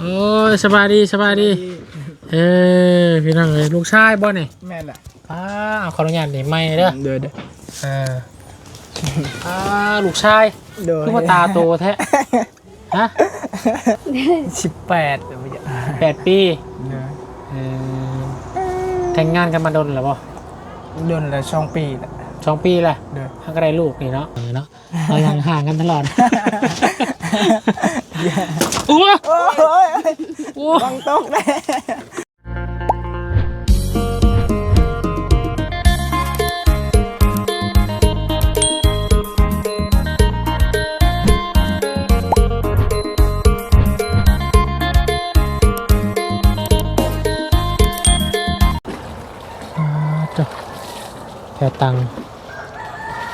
โอ้ยสบายดีสบายดี เออพี่น้องเอ้ยลูกชายบ่นี่แม่นแหละอ้าขออนุญาตนี่ไม่เด้อเด้อเด้ออ่าอ้าลูกชายเด้อคือว่าตาโตแท้ฮะสิบแปดเดี๋ยวไม่จะแปดปีเด้อเออแต่งงานกันมาโดนหรือเปล่าเดือนละสองปีแหละสองปีแหละเด้อถ้าก็ได้ลูกนี่เนาะเออเนาะเรายังห่างกันตลอด อู้วโอ้ยอู้บังตกเลยอ่จ้ะแค่ตังค์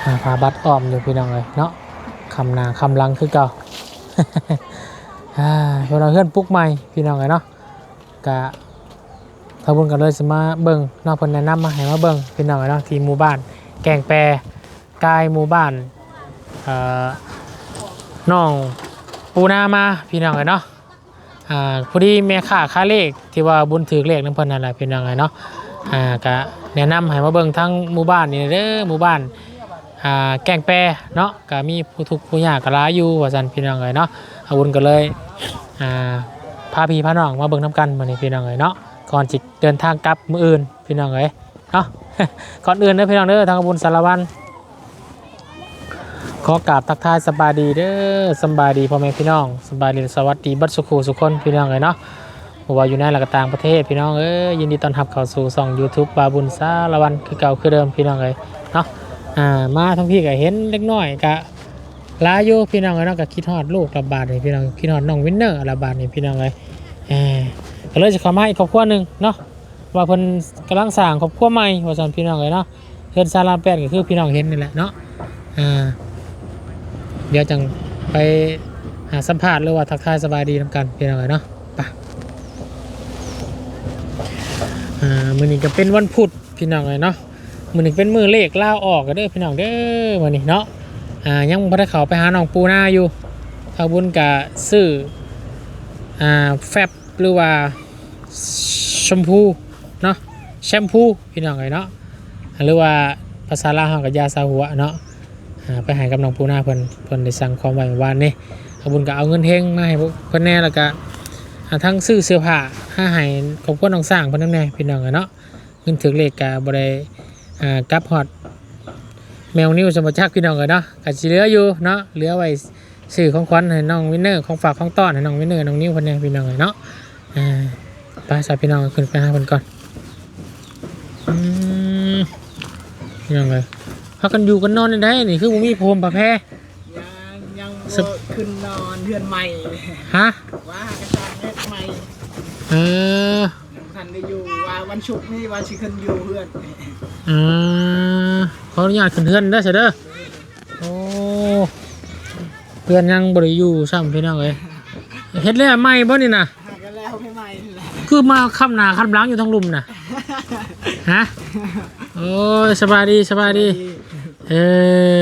หาพาบัตรออมอยู่พี่น้องเลยเนาะคำนาคำลังคือเก่า อ่าเวลาเพื่อนปลุ๊กใหม่พี่น้องเลยเนาะกะทบุญกันเลยสมาเบิ่งนอกเพิ่นแนะนำมาให้มาเบิ่งพี่น้องเลยเนาะที่หมู่บ้าน แกงแปรกายหมู่บ้านเอ่อน้องปูนามาพี่น้องเลยเนาะอ่าพอดีแม่ค้าค้าเลขที่ว่าบุญถือเลขน้ำเพิ่นนั่นแหละพี่น้องเลยเนาะอ่าก็แนะนำให้มาเบิ่งทั้งหมู่บ้านนี่เด้อหมู่บ้าน อ่าแกงแปรเนาะก็มีผู้ทุกข์ผู้ยากก็หลายอยู่ว่าซั่นพี่น้องเลยเนาะอาวุธก็เลยอ่าพาพี่พาน้องมาเบิ่งน้ำกันมื้อนี้พี่น้องเลยเนาะก่อนจิเดินทางกลับมื้ออื่นพี่น้องเลยเนาะก่อนอื่นเด้อพี่น้องเด้อทางบุญสารวันขอกราบทักทายสบายดีเด้อสบายดีพ่อแม่พี่น้องสบายดีสวัสดีบัดสุขูสุขคนพี่น้องเลยเนาะบว่าอยู่ในและก็ต่างประเทศพี่น้องเอ้ยยินดีต้อนรับเข้าสู่ช่อง YouTube บาบุญสารวันคือเก่าคือเดิมพี่น้องเลยเนาะ อ่ามาทั้งพี่ก็เห็นเล็กน้อยก็ลาอยู่พี่น้องเลยเนาะก็คิดฮอดลูกระบาดนี่พี่น้องคิดฮอดน้องวินเนอร์ระบาดนี่พี่น้องเลยก็เลยจะข้ามาอีกครอบครัวหนึ่งเนาะว่าเพิ่นกำลังสร้างครอบครัวใหม่ว่าซั่นพี่น้องเลยเนาะเฮือนซาลาแปดก็คือพี่น้องเห็นนี่แหละเนาะอ่าเดี๋ยวจังไปหาสัมภาษณ์หรือว่าทักทายสบายดีนำกันเป็นอะไรเนาะไปอ่ามือนี้ก็เป็นวันพุธพี่น้องเลยเนาะ มือนเป็นมือเลขล่าออกกันเด้อพี่น้องเด้อมือนี้เนาะอ่ายังพอได้เขาไปหาน้องปูหน้าอยู่ทาบุญกับซื้ออ่าแฟบหรือว่าชมพูเนาะแชมพูพี่น้องเลยเนาะหรือว่าภาษาลาวกับยาซาหัวเนาะอ่าไปหายกับน้องปูนาเพิ่นเพิ่นได้สั่งของไว้เมื่อวานนี่เอาบุญก็เอาเงินเฮงมาให้พวกเพิ่นแน่แล้วก็อ่าทั้งซื้อเสื้อผ้าห้าให้ขอบคุณน้องสร้างเพิ่นนำแน่พี่น้องอะเนาะเงินถึงเลขก็บ่ได้ อ่ากลับฮอดแมวนิ้วสมบัติจักพี่น้องอะเนาะก็สิเหลืออยู่เนาะเหลือไว้ซื้อของขวัญให้น้องวินเนอร์ของฝากของต้อนให้น้องวินเนอร์น้องนิ้วเพิ่นแน่พี่น้องอะเนาะอ่าไปสายพี่น้องขึ้นไปหาเพิ่นก่อนอืมพี่น้องเลยพากันอยู่กันนอนได้นี่คือบ่มีโพมประแพรยังยังสับ่บขึ้นนอนเดือนใหม่ฮะว่ากระจายเม็ดใหม่เออทันได้อยู่ว่าวันศุกร์นี่ว่าสิขึ้นอยู่เพื่อนเออขออนุญาตขึ้นเทือนเด้อเสยเด้อโอ้เพื่อนยังบ่ได้อยู่ซ้ำพี่น้องเอ้ยเฮ็ดแล้วใหม่บ่นี่น่ะหากันแล้วไม่ใหม่นี่แหละคือมาค้ำหน้าค้ำหลังอยู่ทั้งลุมน่ะฮะโอ้ยสบายดีสบายดี เอ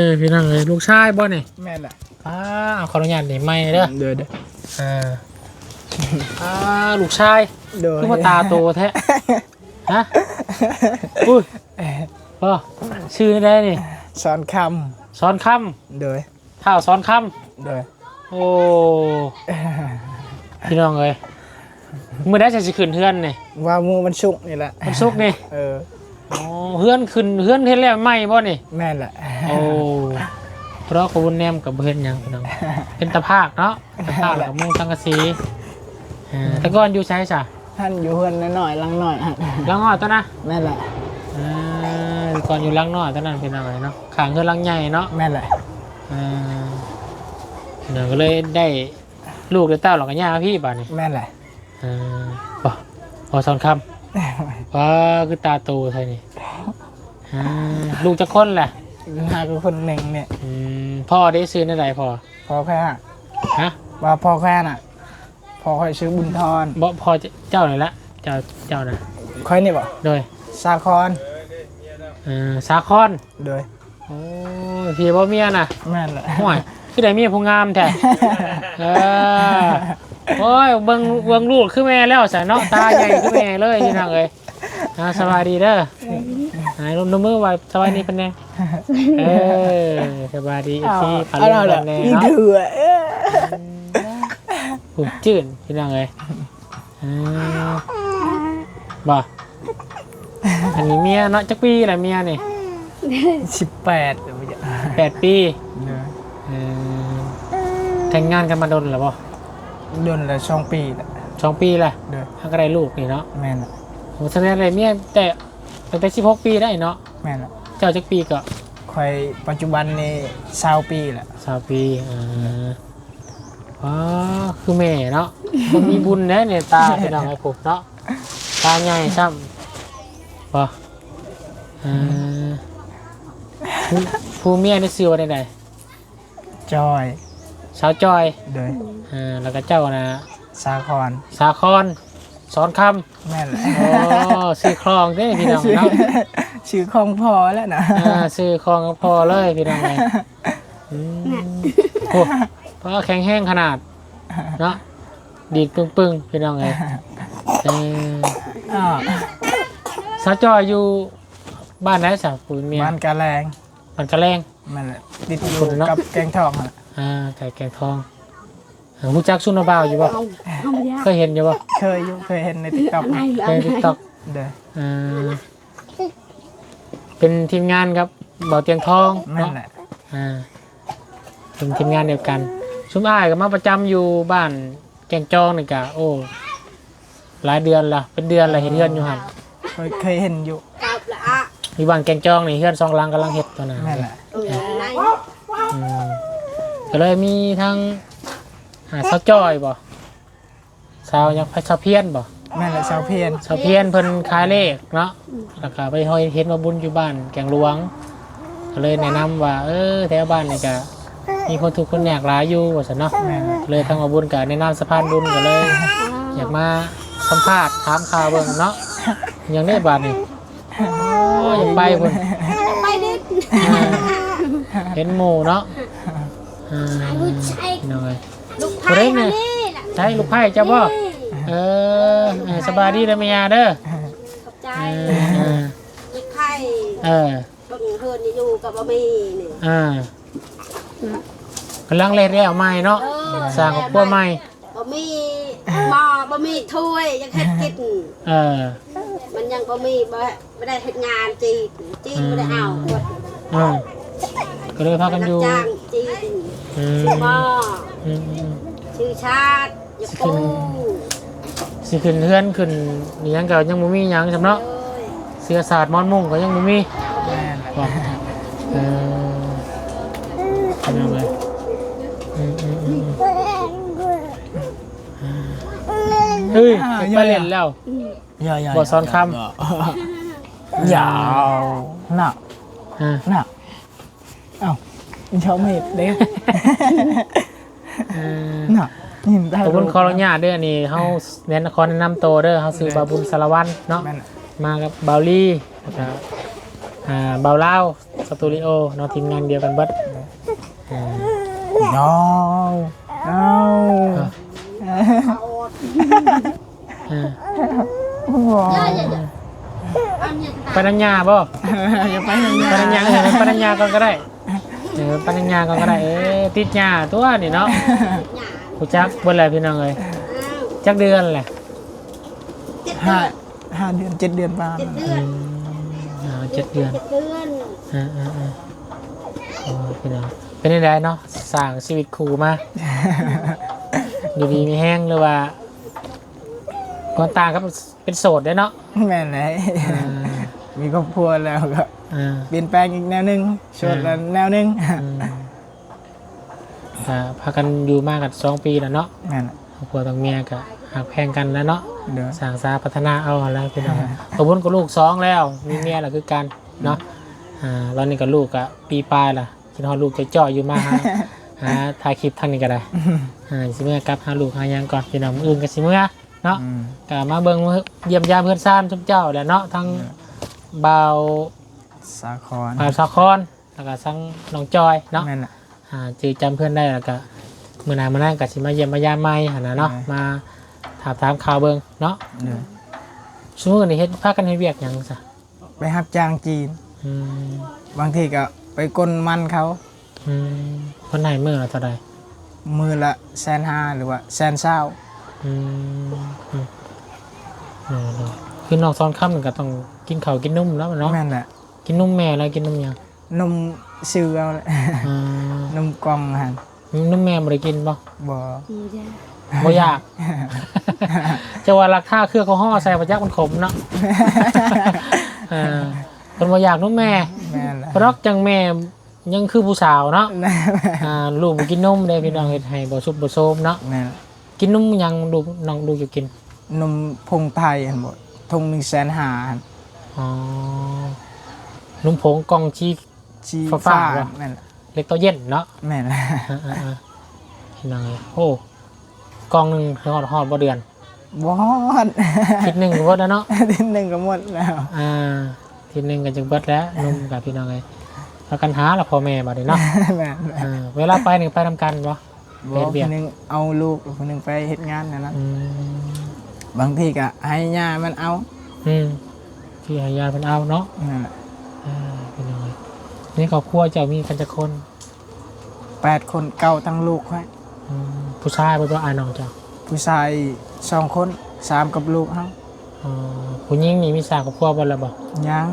อพี่น้องเอ้ยลูกชายบ่นี่แม่นแหละอ้าขออนุญาตนี่ใหม่เด้อเด้อเด้ออ่าอ่าลูกชายเด้อคือว่าตาโตแท้ฮะอุ้ย พ่อชื่อนี่ได้นี่สอนคสอนคำเด้อำข้าวสอนคเด้อำโอ้พี่น้องเอ้ยมือได้จะสิขึ้นเฮือนนี่ว่ามือวันศุกร์นี่แหละมันสุกร์นี่เอออ๋อเฮือนขึ้นเฮือนเฮ็ดแล้วไหมบ่นี่ แม่นแหละโอ้เพราะขบุญแนมกับเพิ่นหยังพี่น้องเป็นตะภาคเนาะตะภาคกับมุงสังกะสีอ่าแต่ก่อนอยู่ใช้จ้ะท่านอยู่เพื่อนหน่อยๆลังหน่อยฮะลังอ้อตัวนะแม่นแหละอ่า ก่อนอยู่ลังน้อยตัวนั้นเป็นอะไรเนาะขางคือลังใหญ่เนาะแม่นแหละอ่าเดี๋ยวก็เลยได้ลูกได้เต้าหรอกกันย่าพี่บ้านนี่แม่นแหละอ่าพอพอสอนคำว่าคือตาโตใช่นี่อ่าลูกจะค้นแหละหากับคนหนึ่งเนี่ยอืมพ่อได้ซื้อในไหนพ่อพอแค่อะฮะว่าพอแค่น่ะพอค่อยซื้อบุญทอนบ่พ่อเจ้าไหนละ เจ้าเจ้านะค่อยนี่บ่โดยสาคอน อ่าสาคอนโดยโอ้ยพี่บ่เมียน่ะแม่นแหละห่วยคือได้เมียผู้งามแท้เออโอ้ยเบิ่งเบิ่งลูกคือแม่แล้วสะเนาะตาใหญ่คือแม่เลยพี่น้องเอ้ยอ่าสบายดีเด้อหายลมมือไว้สบายดีเป็นแน่เออสบายดีอีกทีพาเอาเล่นเอากันแน่อีเนาะ เถื่อเอ้ยผมจืดพี่น้องเอ้ยอ่าบ่ อันนี้เมียเนาะจักปีแหละเมียนี่สิบแปดเดี๋ยวจะแปดปีเด้อเออแต่งงานกันมาโดนหรือบ่เดือนละสองปีละสองปีแหละเด้อถ้าก็ได้ลูกนี่เนาะแม่นละโหแสดงเลยเมียแต่ตั้งแต่สิบหกปีได้เนาะแม่นละเจ้าจักปีก็คอยปัจจุบันนี่สาวปีละสามปีอ่าอ๋อคือแม่เนาะมันมีบุญแน่เนี่ยตาพี่น้องไอ้ผมเนาะตาใหญ่ซ้ำ บ่อ่าผู้ผู้เมียได้ซื้อว่าได้จอยสาวจอยเด้ออ่าแล้วก็เจ้านะสาครสาครสอนคแม่นละำโอ้ซื้อคลองเด้พี่น้องชื่อเนาะชื่อของพอแล้วนะอ่าซื้อคลองก็พอเลยพี่น้องเลยอืมโอ้เพราะว่าแข็งแห้งขนาดเนาะดีดปึ้งๆพี่น้องเลยเออ อ้าว สาวจอยอยู่บ้านไหนสาวปุ๋ยเมียบ้านกาแรงบ้านกระแรงแม่นละติดอคุยู่ณเนาะกับแกงทองอะอ่าไก่แกงทองหูจักซุนบ่าวอยู่บ่เคยเห็นอยู่บ่เคยอยู่เคยเห็นในติ๊กต็อกเคยติ๊กต็อกเด้ออ่าเป็นทีมงานครับเบาเตียงทองแม่นเนาะแหละอ่าเป็นทีมงานเดียวกันชุมอ้ายก็มาประจำอยู่บ้านแกงจองนี่กะโอ้หลายเดือนละเป็นเดือนละเห็นเฮือนอยู่หัน เคยเคยเห็นอยู่กับละอะอยู่บ้านแกงจองนี่เฮือนสองหลังกำลังเฮ็ดตอนนั้นแม่นแหละเออไหนอืมก็เลยมีทั้งหาสาวจ้อยบ่สาวยังพสาวเพี้ยนบ่แม่นแหละชาวเพียนสาวเพี้ยนเพิ่นขายเลขเนาะแล้วก็ไปห้อยเฮ็ดมาบุญอยู่บ้านแกงหลวงก็เลยแนะนำว่า เออแถวบ้านนี่ก็มีคนถูกข์คนยากหลายอยู่ว่าซั่นเนาะแม่นแหละเลยทางมาบุญกับในนามสะพานบุญก็เลย อยากมาสัมภาษณ์ถามข่าวเบิ่งเนาะอ ยังได้บาทนี่โอ้ยอยากไปบุญไปดิอ่าเห็นหมู่เนาะอ่าลูกชายหน่อยลูกไผ่มานี่ล่ะใช่ลูกไผ่เจ้าบ่เออเออสบายดีเด้อแม่ยาเด้อขอบใจเออเออลูกไผ่เออบังเฮินนี่อยู่กับบะหมี่นี่อ่ากำลังเล่นแล้วใหม่เนาะเออสร้างครอบครัวใหม่บะหมี่หม้อบะหมี่ถ้วยยังเฮ็ดกินเออ มันยังบะหมี่บ่ไม่ได้เฮ็ดงานจีนจีนไม่ได้เอาหมดอืมก็เลยพากันอยู่จ้างจีนอืมหม้ออืมอืมชื่อชาติยาปูสิขึ้นเฮือนขึ้นนี่ยังก็ยังบ่มีหยังสำเนาะเลยเสื้อสาดมอนมุ่งก็ยังบ่มีแม่นแหละบอกเออเป็นยังไงอืมอืมอืมเฮ้ยไปเล่นแล้ว ยาวๆบ่ซ้อนคยาวหนักอ่าหนักเอ้ามันชอบเห็ดเด้เออหนักนี่ได้ขอบคุณขออนุญาตเด้อนี่เฮาแนะนำขอแนะนำตัวเด้อเฮาซื้อบาบุญสารวัตรเนาะ แม่นมากับเบาลี่นะครับอ่าเบาเล่าวสตูดิโอเนาะทีมงานเดียวกันเบิดอ่ายาวเอาเขาอดอ่า เยอะๆๆอันนี้ปนัญญาบ่อย่าไปทางนี้ปนัญญาเออปนัญญาก่อนก็ได้เออปนัญญาก่อนก็ได้เออติดหญ้าตัวนี่เนาะหยาผู้จักเบิ่นแหละพี่น้องเอ้ยอ้าวจักเดือนแหละเจ็ดห้าเดือนห้าเดือนเจ็ดเดือนประมาณเจ็ดเดือือนมอ่าเจ็ดเดือนเจ็ดเดือนอ่าอ่าอ่าโอ้ยพี่น้องเป็นยังไงเนาะสร้างชีวิตครูมาอยู่ดีมีแห้งหรือว่า ก่อนต่างครับเป็นโสดได้เนาะแม่นไหนอ่ามีครอบครัวแล้วก็อ่า เปลี่ยนแปลงอีกแนวหนึงชวนแล้วแนวหนึงอืมอ่าพากันอยู่มากันสองปีแล้วเนาะแม่นแหละครอบครัวต่างเมียก็หักแพงกันแล้วเนาะเด้อ สร้างสาพัฒนาเอาแล้วพี่น้องขอบคุญกับลูกสองแล้ว มีเมียแล้วคือกันเนาะอ่าตอนนี้กับลูกอะปีปลายล่ะคิดฮอดลูกจะเจาะอยู่มาหา หาถ่ายคลิปทางนี้ก็ได้อ่าสิเมื่อกลับหาลูกหาหยังก่อนพี่น้องมื้ออื่นก็สิเมื่อ เนาะอืมก็มาเบิ่งเยี่ยมยามเพื่อนซ่านทุกเจ้าแหละเนาะทั้งเบาวสาครบาวสาครแล้วก็ทั้งน้องจอยเนาะแม่นแหละอ่าจือจำเพื่อนได้แล้วก็มื้อหน้ามื้อนั้นก็สิมาเยี่ยมมายามใหม่หั่นน่ะเนาะมาถามถามข่าวเบิ่งเนาะเด้อซุมื้อนี้เฮ็ดพากันเฮ็ดเวียกหยังซะไปรับจ้างจีนอืมบางทีก็ไปกลมันเขาอืมเพิ่นให้มื้อละเท่าใดมือละแสนห้าหรือว่าแสนเศร้าอืมอืมเออๆ คือน้องซ้อนค่ำก็ต้องกินข้าวกินนมแล้วเนาะแม่นแหละกินนมแม่แล้วกินนมหยังนมซื้อเอาแหละอ่านมกล่องหันนมแม่บ่ได้กินบ่บ่บ่อยากจะว่าราคาเครือเขาห่อใส่ประจักษ์มันขมเนาะเออเป็นบ่อยากนมแม่แม่นแหละเพราะจังแม่ยังคือผู้สาวเนาะแม่นอ่าลูกบ่กินนมได้พี่น้องเฮ็ดให้บ่สุบบ่โซมเนาะแม่นกินนมหยังลูกน้องลูกอยู่กิน นมพงไทยหันบ่ทงหนึ่งแสนห้าหันอ๋อนมผงกล่องชีชีฟ้าฟ้าๆเหรอ แม่นแหละเล็กเตาเย็นเนาะแม่นแหละอ่าๆๆพี่น้องเอ้ยโอ้กล่องหนึงฮอดฮอดบ่เดือนบอด คิดหนึงก็เบิดแล้วเนาะทีหนึ่งก็หมดแล้ว อ่า ทีหนึงก็จึงเบิดแล้วนมกับพี่น้องเอ้ยพากันหาละพ่อแม่บัดนี้เนาะแม่นแหละอ่าเวลาไปนี่ไปนํกันบ่บอเฮ็ดกเวียก คนหนึงเอาลูกคนหนึงไปเฮ็ดงานนั่นนะอืม บางทีก็ให้ย่ามันเอาอืมที่ให้ยาเพิ่นเอาเนาะนั่นแหละอ่าพี่น้องเอ้ยนี่ครอบครัวเจ้ามีกันจักคนแปดคนเก่าทั้งลูกไว้อืมผู้ชายบ่ตัวอายน้องเจ้าผู้ชายสองคนสามกับลูกเฮาอ๋อผู้หญิงนี่มีสร้างครอบครัวบ่แล้วบ่ยัง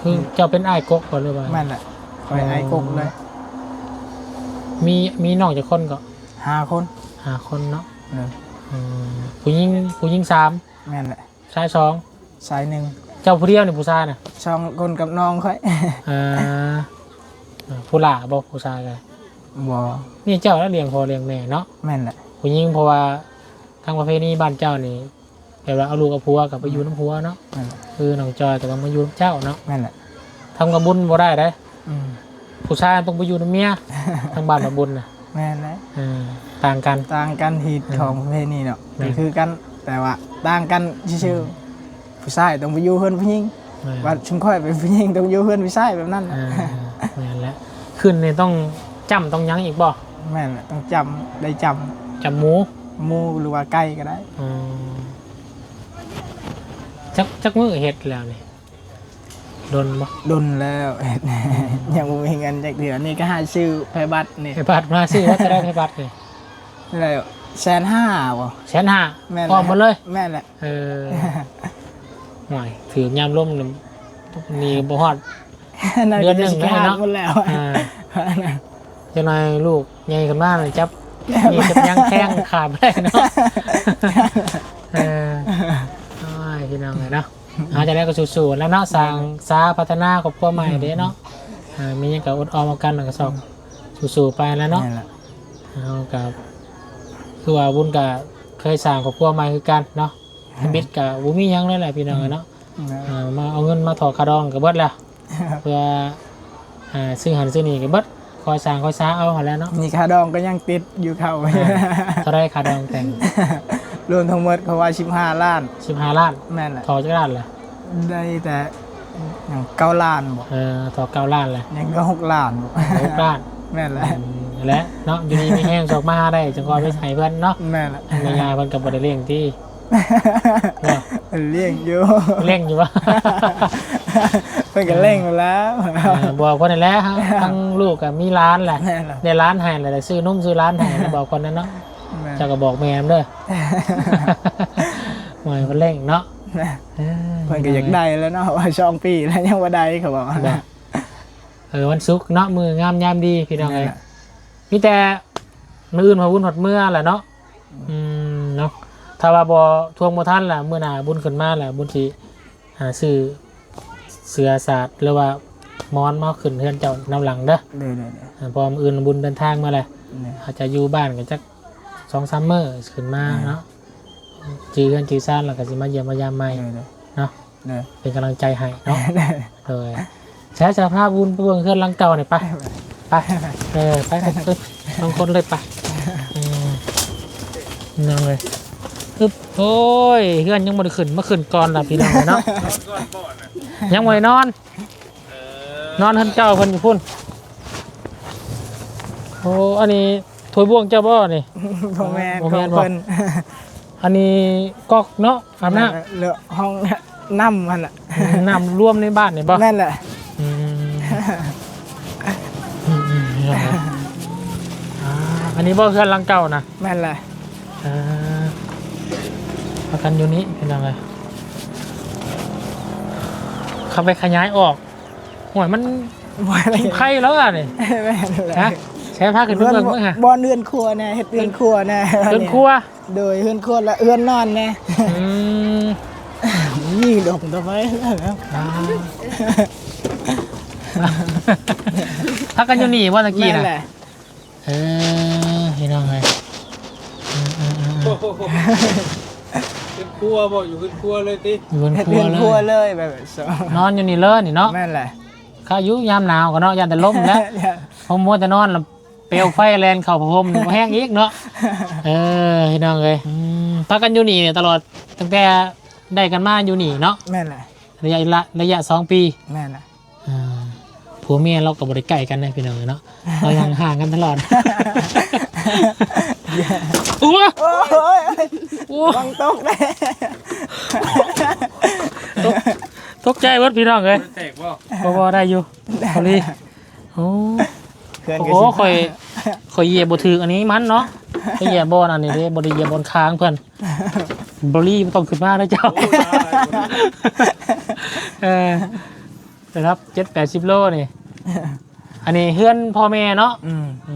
คือเจ้าเป็นอ้ายกกบ่หรือว่าแม่นแหละคอยไอ้กกเลยมีมีน้องจักคนก็ห้าคนหาคนเนาะ เอออืม ผู้หญิงผู้หญิงสามแม่นแหละชายสองสายหนึ่งเจ้าผู้เดียวนี่ผู้ชายน่ะสองคนกับน้องค่อยอ่าผู้หล่าบ่ผู้ชายกันบ่นี่เจ้าแล้วเลี้ยงพ่อเลี้ยงแม่เนาะแม่นแหละผู้หญิงเพราะว่าทางประเพณีบ้านเจ้านี่แบบว่าเอาลูกกับผัวกับไปอยู่น้ำผัวเนาะแม่นแหละคือน้องจอยก็ต้องมาอยู่น้ำเจ้าเนาะแม่นแหละทำกับบุญบ่ได้เด้อืมผู้ชายต้องไปอยู่น้ำเมียทางบ้านมาบุญน่ะแม่นแหละอ่า ต่างกัน ต่างกันฮีตอืมของประเพณีเนาะแม่นก็คือกันแต่ว่าต่างกันชื่อๆผู้ชายต้องไปอยู่เพื่อนผู้หญิงอ่าว่าชุมค่อยเป็นผู้หญิงต้องอยู่เพื่อนผู้ชายแบบนั้นอ่าแม่นแล้วขึ้นนี่ต้องจำต้องยั้งอีกบ่แม่นแหละต้องจำได้จจำหมูำหมูหรือว่าไก่ก็ได้อืมจักจักมือเฮ็ดแล้วนี่โดนบ่ดนแล้วยังบ่มีเงินจากเดือนนี่ก็หาชื่อไพบัตรนี่ให้บัตรมาซื้อว่าจะได้ให้บัตรนี่ อะไรแสนห้าบ่แสนห้าแม่นพร้อมหมดเลย แม่นแหละ เออห่วยถือยามล่มนี่นี่บ่ฮอดนั่นเดืก็อนหนึ่จะงสิขาดเนาะหมดแล้วอ่าเจะนายลูกใหญ่ขึ้นมาเลยจับนี่จับยังแข้งขาดไม่ได้เนาะเอออ้ายพี่น้องเลยเนาะอาจจะได้ก็สู้ๆแล้วเนาะสร้างสาพัฒนาครอบครัวใหม่เด้เนาะอ่ามีหยังก็อดออมเอากันแล้วก็สองสู้ๆไปแล้วเนาะ แม่นแหละเอากับ คือว่าบุญกับเคยสร้างครอบครัวใหม่คือกันเนาะบิดกับบุมีหยังเลยแหละพี่น้องเนาะอ่ามาเอาเงินมาถอดคาดองกับเบิดแล้วเพื่ออ่าซื้อหันซื้อนี่กับเบิดคอยสร้างคอยซ้าเอาหันแหล้วเนาะนี่ค่าดองก็ยังติดอยู่เขาเท่าไรคาดองแต่งรวมทั้งหมดเขาว่า15ล้านสิบห้าล้านแม่นแหละถอจากล้านแหละได้แต่อย่างเก้าล้านบ่เออถอเก้าล้านแหละยังก็หกล้านบ่หกล้านแม่นแหละอืม และเนาะอยู่นี่มีแห้งสอกมาได้จังกอยไปใส่เพื่อนเนาะแม่นแหละในยาเพิ่นกับบริเลี้ยงที่เนาะเลี้ยงอยู่เลี้ยงอยู่วะเพิ่นก็เล่งอยู่แล้วเออบอกคนนั่นแหละฮะทั้งลูกกับมีร้านแหละแม่นแหละในร้านให้แหละแต่ซื้อนุ่มซื้อร้านให้แล้วบอกคนนั้นเนาะแม่นเจ้าก็บอกแม่มเด้อหมายมันเร่งเนาะออเพิ่นก็อยากได้แล้วเนาะว่าช่องปีแล้วยังบ่ได้เขาบอกแบบเออวันศุกร์เนาะมืองามยามดีพี่น้องนั่เอ้นยแหละ มีแต่มืออื่นมาวุ่นหดเมื่อแหละเนาะอืมเนาะถ้าว่าบ่ทวงบ่ทันล่ะมื้อหน้าบุญขึ้นมาล่ะบุญสิหาซื้อเสือศาสตร์หรือว่าหมอนมาขึ้นเฮือนเจ้านํหลังเด้อเด้อๆอ่าพอมื้ออื่นบุญเดินทางมาแหละๆเนี่ยอาจจะอยู่บ้านกันจัก2-3มื้อขึ้นมาเนาะจือเฮือนจือซ่านแล้วก็สิมาเยี่ยมมายามใหม่เด้อเนาะๆเด้อเป็นกำลังใจให้เนาะเด้อเลยใช้สภาพบุญไปเบิ่งเครื่องหลังเก่าหน่อยไป ไปเออไปไปไปบางคนเลยไปอืมนั่งเลยอึ๊บโอ้ยเพื่อนยังม่ได้ขึ้นเมื่อคืนก่อนล่ะพี่น้องเนาะยังไม่ได้นอนนอนท่านเจ้าคนอยู่พุ่นโอ้อันนี้ถ้วยบ่วงเจ้าบ่นี่พ่อแม่บ่ขแม่องนบ่ เพิ่นอันนี้ก๊อกเนาะอาบน้เหลือห้องน้ำมันอะำน้ำรวมในบ้านนี่บ่นั่นแหละอืม อ่าอันนี้บ่เพื่อนหลังเก่านะนั่นแหละอ่าประกันอยู่นี้เป็นยังไงเข้าไปขยายออกห่วยมันบ่อะไรไข่แล้วอะนี่แม่นแหละฮะใช้ผ้าขึ้นไปเพื่อนเบิ่งมั้งฮะบ่เฮือนครัวแน่เฮ็ดเฮือนครัวแน่เดินครัว โดยเฮือนครัวและเฮือนนอนแน่อืมนี่ดอกตะไคร้แล้วอ่าพักกันอยู่นี่ว่าตะกี้นั่นะนแหละเออพี่ น้องไงอืมอืมอืมโอ้โหเป็นครัวบอกอยู่เป็นครัวเลยติอยู่บนเฮ็ดครัเฮืวอนเลครัวยเลยแบบสองนอนอยู่นี่เลยนี่เนาะแม่นแหละข้ายุยามหนาวก็เนาะยันแต่ลมแล้วผมมัวแต่นอนแล้วเปลวไฟแลนเข่าผ้าห่มนี่บ่แห้งอีกเนาะเออพี่น้องเลยอืมพักกันอยู่นี่เนี่ยตลอดตั้งแต่ได้กันมาอยู่นี่เนาะแม่นแหละระยะละระยะสองปี แม่นแหละอ่า ผัวเมียเรากับบริใกล้กันนะพี่น้องเนาะเรายังห่างกันตลอดอ้วโอ้ยอ้ววังตกเลยตกตกใจเวัดพี่น้องเลยแตกบ่พอพอได้อยู่พอดีโอ้เพื่อนโหก็สิคอยคอยเหยียบบถืออันนี้มันเนาะคอยเหยียบบอลอันนี้เด้บริเหยียบบอลค้างเพื่อนบรีบ่ต้องขึ้นมาแล้วเจ้าโอ้ยตายเออ นะครับเจ็ดแปดสิบโลนี่ อันนี้เพื่อนพ่อแม่เนาะอืมอื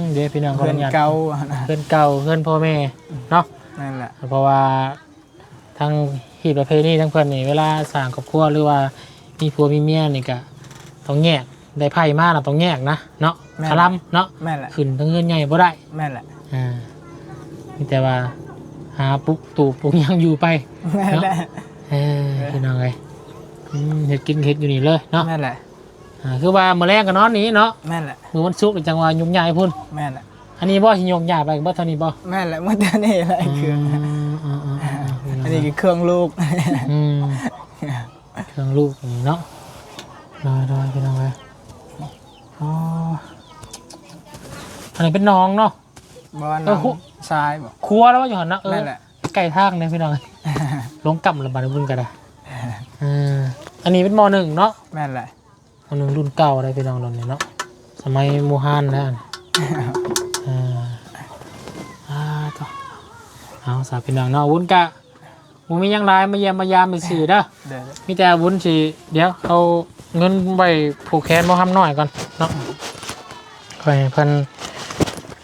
มเดี๋ยวพี่น้องขอเพื่ออนนุญาตเก่านะเพื่อนเก่าเพื่อนพ่อแม่เนาะ นั่นแหละ เพราะว่าทางหีบประเพณีทั้งเพื่อนนี่เวลาสร้างครอบครัวหรือว่ามีผัวมีเมียนี่ก็ต้องแยกได้ไพ่มาเราต้องแยกนะเนาะคลัมเนาะแม่นแหละขึ้นทั้งเงินใหญ่บ่ได้แม่นแหละอ่ามีแต่ว่าหาปุ๊กตู่ปุ๊กยังอยู่ไป แม่นแหละ เออพี่น้องเลย อืมเห็ดกินเห็ดอยู่นี่เลยเนาะแม่นแหละอ่าคือว่ามื้อแรงก็นอนนี้เนาะแม่นแหละมือวันศุกร์จังหวะยุ่งใหญ่พุ่น แม่นแหละอันนี้บ่สิยงใหญ่ไปบ่เท่านี้บ่แม่นแหละมันจะนี่แหละไอ้เครื่องอืมอืมอืมอืมอืมอันนี้คือเครื่องลูกอืมเครื่องลูกนี่เนาะรอรอพี่น้องเลยอ๋ออันนี้เป็นน้องเนาะ บอลเออซ้ายบอกครัวแล้วว่าอยู่หันนะเออนั่นแหละ ไก่ทางเนี่ยพี่น้องลงกำละบาดบุญกันอะ อ่าอันนี้เป็นมหนึ่งเนาะแม่นแหละมหนึ่งรุ่นเก่าเลยพี่น้องเราเนี่ยเนาะสมัยมูฮันนะอ่าอ่าต่อเอาสาวพี่น้องเนาะวุ้นกะมูมีหยังไรมาเยี่ยมมายามไปสื่อเด้อเดี๋ยวมีแต่วุ้นสิเดี๋ยวเอาเงินไปผูกแขนมาทำหน่อยก่อนเนาะคอยให้เพิ่น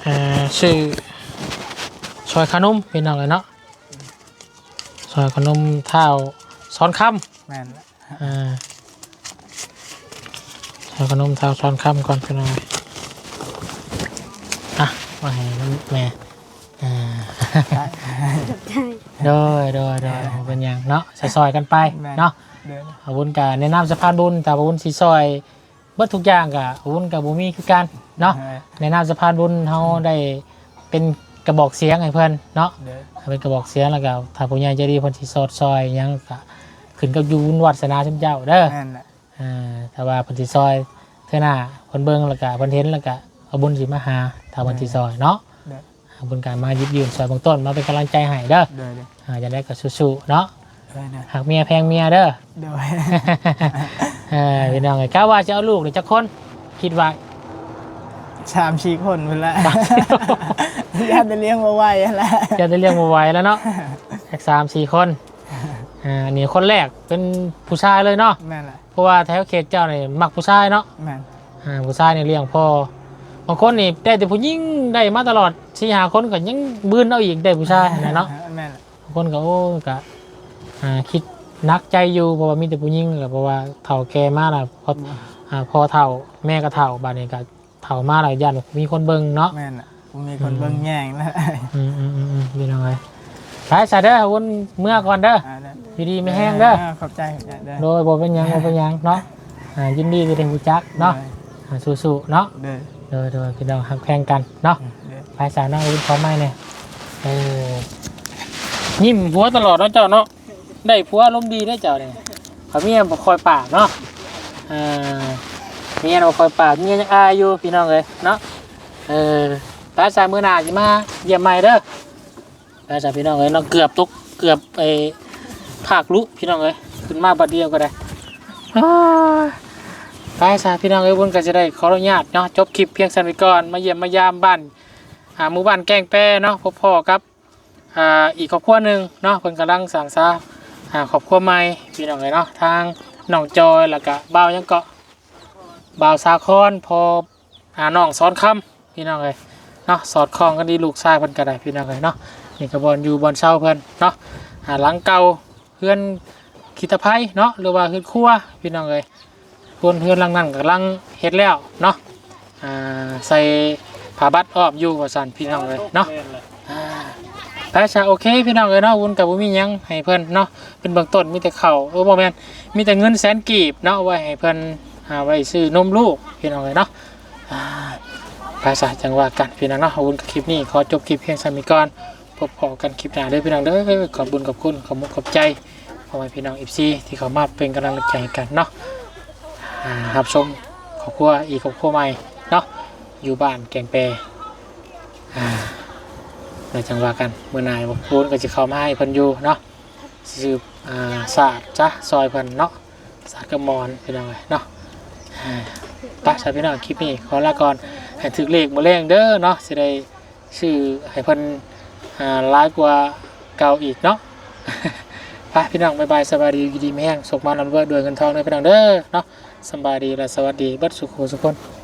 เอ่อซื้อซอยขนมพี่น้องเลยเนาะซอยขนมเท้าซ้อนคำ แม่นแหละอ่าซอยขนมเท้าซ้อนคำก่อนพี่น้องอะมาให้น้ำแม่อ่าโดยโดยโดยบ่เป็นหยังเนาะซอยๆกันไปเนาะ เดี๋ยวอาวุธกะแนะนำสะพานบุญแต่อาวุธสีซอยเบิดทุกอย่างกะอาวุธกับบุมีคือกันเนาะแนะนำสะพานบุญเขาได้เป็นกระบอกเสียงให้เพื่อนเนาะเดี๋ยวเป็นกระบอกเสียงแล้วก็ถ้าผู้ใหญ่ใจดีเพิ่นสิสอดซอยหยังก็ ขึ้นกับอยูนวัดศาสนาชุมเจ้าเด้อแม่นแหละอ่าถ้าว่าเพิ่นสิซอยเท่าหน้าเพิ่นเบิ่งแล้วก็เพิ่นเห็นแล้วก็เอาบุญสิมาหาถ้าเพิ่นสิซอยเนาะเดี๋ยวเอาบุญการมาหยิบยืมซอยเบื้องต้นมาเป็นกำลังใจให้เด้อเดี๋ยวเดี๋ยวอ่าจะได้ก็สู้ๆเนาะเดี๋ยวเดี๋ยวหากเมียแพงเมียเด้อ เดี๋ยวเออพี่น้องไงก้าว่าจะเอาลูกหรือจะคนคิดว่าชามชีคนไปแล้วญาติจะเลี้ยงมาไว้แล้ว จะได้เลี้ยงมาไหวแล้วเนาะแค่สามสี่คน อ่านี่คนแรกเป็นผู้ชายเลยเนาะแม่นแหละเพราะว่าแถวเขตเจ้าเนี่ยมักผู้ชายเนาะแม่นอ่าผู้ชายเนี่ยเลี้ยงพ่อบางคนนี่ได้แต่ผู้หญิงได้มาตลอดสี่หาคนก็ยังบืนเอาอีกได้ผู้ชายนะเนาะแม่นแหละบางคนก็โอ้ก็อ่าคิดหนักใจอยู่เพราะว่ามีแต่ผู้หญิงแหละเพราะว่าเฒ่าแก่มากแล้วพออ่าพอเฒ่าแม่ก็เฒ่าบาดนี้ก็เฒ่ามากหลายยันมีคนเบิ่งเนาะแม่นแหละผมมีคนเบิ่งแย่งแล้วอืมอืมอืมอืมพี่น้องเลย ไปสายเด้อวนเมื่อก่อนเด้ออ่าเด้ออยู่ดีไม่แห้งเด้อขอบใจขอบใจเด้อโดยบ่เป็นหยังบ่เป็นหยังเนาะอ่ายินดีที่ได้รู้จักเนาะอ่าสู้ๆเนาะเด้อโดยโดยพี่น้องหักแพงกันเนาะเด้อไปสายน้องอุ้นพร้อมไหมเนี่ยเออยิ้มผัวตลอดเนาะเจ้าเนาะได้ผัวลมณ์ดีได้อเจ้าเนี่ยเขาเมียบ่คอยปากเนาะอ่าเมียบ่คอยปากเมียยังอายอยู่พี่น้องเลยเนาะเออไปสายมือหน้าสิมาเยี่ยมใหม่เด้อ ไปสายพี่น้องเอ้ยเนาะเกือบตกเกือบไอ้ภาคลุพี่น้องเอ้ยขึ้นมาบัดเดียวก็ได้อ้ายไปสายพี่น้องเอ้ยวนก็จะได้ขออนุญาตเนาะจบคลิปเพียงสั้นไปก่อนมาเยี่ยมมายามบ้านหาหมู่บ้านแกล้งแป้เนาะพ่อๆครับอ่าอีกครอบครัวหนึ่งเนาะเพิ่นกำลังสั่งซาหาครอบครัวใหม่พี่น้องเอ้ยเนาะทางน้องจอยแล้วก็บ่าวยังเกาะบ่าวสาคอนพอหาน้องซ้อนคำพี่น้องเอ้ยเนาะสอดคล้องกันดีลูกชายเพิ่นก็ได้พี่น้องเลยเนาะ นี่ก็บอลอยู่บอลเช่าเพิ่อนเนาะหาหลังเก่าเพื่อนขีตะไพเนาะหรือว่าเฮือนครัวพี่น้องเลยเพื่อนเพื่อนหลังนั้นกำลังเฮ็ดแล้วเนาะอ่าใส่ผ้าบัดออบอยู่ว่าซั่นพี่น้องเลยเนาะแม่นแหละอ่าแต่ชาโอเคพี่น้องเลยเนาะวุ้นกับบ่มียังให้เพิ่อนเนาะเป็นเบื้องต้นมีแต่เข้าเออบ่แมนมีแต่เงินแสนกีบเนาะไว้ให้เพิ่อนหาไว้ซื้อนมลูกพี่น้องเลยเนาะภาษาจังหวะกันพี่น้องเนาะขอบคุณกับคลิปนี้ขอจบคลิปเพียงสามีก่อน พบพอกันคลิปหน้าเด้อพี่น้องเด้อขอบคุญขอบคุณขอบมุกขอบใจขอให้พี่น้องอีซีที่เขามาเป็นกำลังใจกันเนาะครับชมครอบครัวอีกครอบครัวใหม่เนาะอยู่บ้านแกงเปรอ่าในจังหวะกันเมื่อนายบอกพูนก็จะเข้ามาให้พิ่นยูเนาะสืบอ่าศาสตร์จ้ะซอยพิ่นเนาะศาสตร์กระมอนพี่น้องเลยเนาะอ่าไปสาพี่น้องคลิปนี้ขอลาก่อนให้ถึกเลขบ่แรงเด้อเนาะสิได้ชื่อให้พิ่น อ่าหลายกว่าเก่าอีกเนาะพระพี่น้องบายบายสบายดีดีแม่งสุขมาลำเวอร์ด้วยเงินทองด้อพี่น้องเด้อเนาะสบายดีและสวัสดีบัดสุขสุขคน